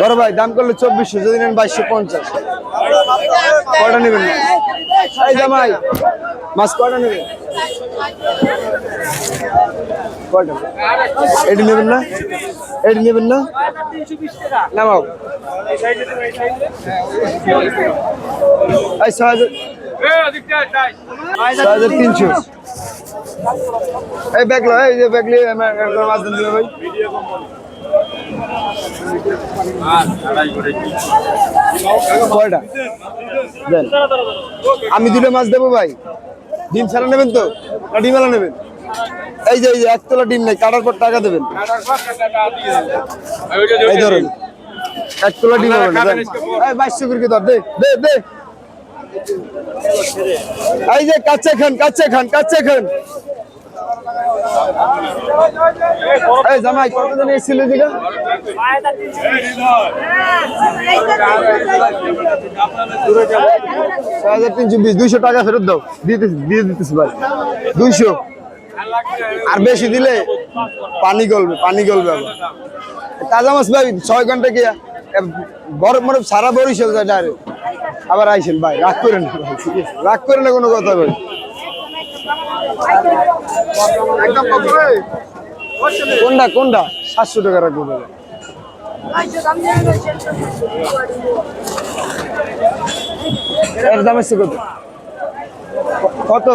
বড় ভাই, দাম করলে চব্বিশশো, যদি নেন বাইশশো পঞ্চাশ। কয়টা নেবেন? জামাই মাছ কয়টা নেবেন? কয়টা? এটি নেবেন না? এটি নেবেন না? এই তিনশো। এই ব্যাগ এই যে ব্যাগ মাছ ভাই। আমি দুটো মাছ দেবো ভাই। ডিম ছাড়া নেবেন তো? ডিম নেবেন? এই যে এই যে, একতলা ডিম নেই, কাটার পর টাকা দেবেন। এই ধরুন, একতলা ডিম হবে কি ধর দে দে দে। এই যে কাচ্চা খান কাচ্চা খান কাচ্চা খান। এই দিকে তিনশো বিশ, দুইশো টাকা ফেরত দাও। দিয়ে দিয়ে দিতেছি, ভাই। দুইশো। আর বেশি দিলে পানি গলবে পানি গলবে আবার। তাজা মাছ ভাই, ছয় ঘণ্টা কি বরফ মরফ সারা বরিশাল যায় আবার আইসেন ভাই, রাগ করেন না রাগ করে না কোনো কথা ভাই? কোনটা কোনটা? সাতশো টাকা রাখব কত?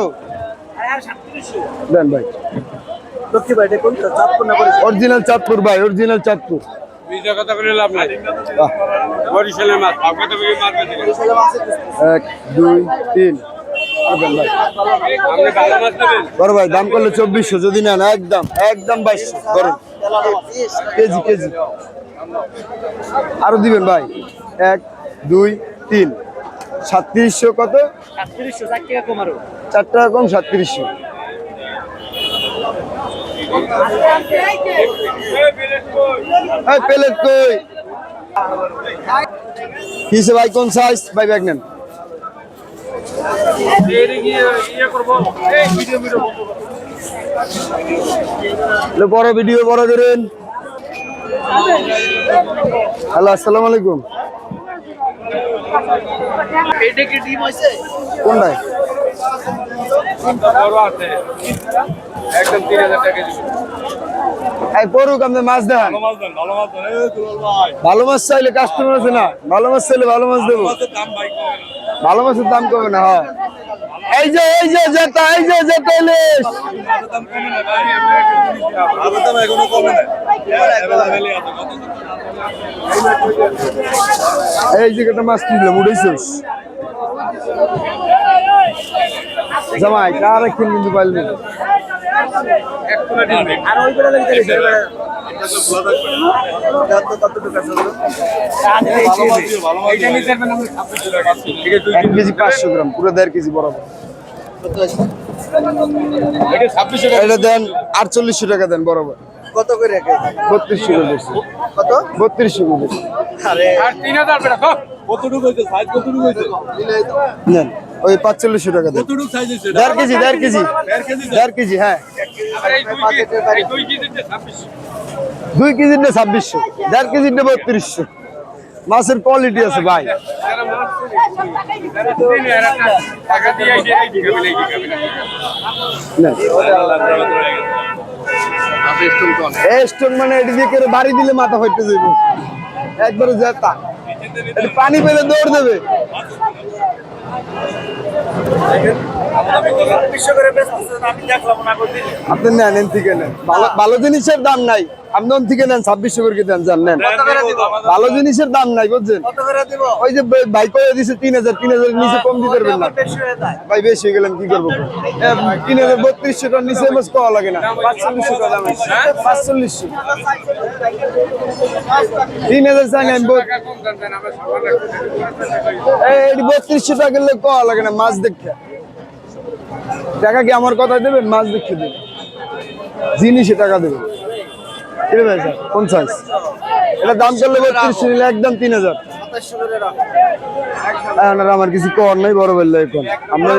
দেন ভাই। লক্ষ্মী ভাই দেখুন চাঁদপুর না করে অরিজিনাল চাঁদপুর ভাই অরিজিনাল চাঁদপুর। এক দুই তিন। বড় ভাই দাম করলে চব্বিশশো যদি নেন একদম একদম বাইশশো ধরেন। KG KG. আরও দিবেন ভাই। এক দুই তিন। সাতত্রিশশো কত? সাতত্রিশশো চার টাকা কমারো। চার টাকা কম, সাতত্রিশশো। প্লেট সাইজ ব্যাগ নেন। বড় ভিডিও বড় করেন হ্যালো, আসসালামু আলাইকুম। কোনটায়? বড় আছে একদম তিন মাছ দেন ভালো মাছ চাইলে কাস্টমার আছে না? ভালো মাছ চাইলে ভালো মাছ দেবো। ভালো মাছের দাম কমে না হ্যাঁ। এই যে এই যে জেতা এই যে জেতা ইলিশ। এই যে, একটা মাছ কিনলাম, উঠেছিস? জামাই কার একদিন কিন্তু আর ওই বেলা দেখতে গেছে এটা তো খোলা থাকবে কত টাকা চলবে ভালো মাছ দিও ভালো মাছ দিও এটা নিতে পারবেন আপনি 26 টাকা ঠিক আছে দুই এক কেজি পাঁচশো গ্রাম পুরো দেড় কেজি বরাবর। এটা 26 টাকা। এটা দেন আটচল্লিশশো টাকা দেন বরাবর। কত করে বত্রিশশো করে কত? বত্রিশশো করে আরে। আর 3000 টাকা কতটুকু সাইজ নেন ওই পাঁচচল্লিশশো টাকা দেন। দেড় কেজি দেড় কেজি। দেড় কেজি হ্যাঁ। দুই কেজি এই দুই কেজিতে 26 দুই কেজিটা ছাব্বিশশো দেড় কেজিটা বত্রিশশো। মাছের কোয়ালিটি আছে ভাই। মানে এটি দিয়ে করে বাড়ি দিলে মাথা ফাইতে যাইব একবারে এটি পানি পেলে দৌড় দেবে বিশ্ব করে বেচতেছেন আমি দেখলাম না করে দিলে আপনি নেন ঠিক ভালো জিনিসের দাম নাই। আপনি থেকে নেন ছাব্বিশশো করে দেন যান নেন। ভালো জিনিসের দাম নাই বুঝছেন? ওই যে ভাই করে দিছে তিন হাজার তিন হাজার নিচে কম দিতে পারবেন না। বেশি হয়ে ভাই বেশি হয়ে গেলাম কি করব? এ, তিন হাজার বত্রিশশো টাকার নিচে মাছ পাওয়া লাগে না। পাঁচচল্লিশশো টাকা দাম পাঁচচল্লিশশো। তিন হাজার চাই আমি বত্রিশশো টাকা গেলে পাওয়া লাগে না মাছ দেখতে। টাকা কি আমার কথা দেবেন? মাছ দেখতে দেবেন। জিনিসে টাকা দেবেন। এটা ভাই স্যার কোন সাইজ এটা দাম চললে নিলে একদম তিন হাজার। আমার কিছু কর নাই বড় বললে এখন। আমরা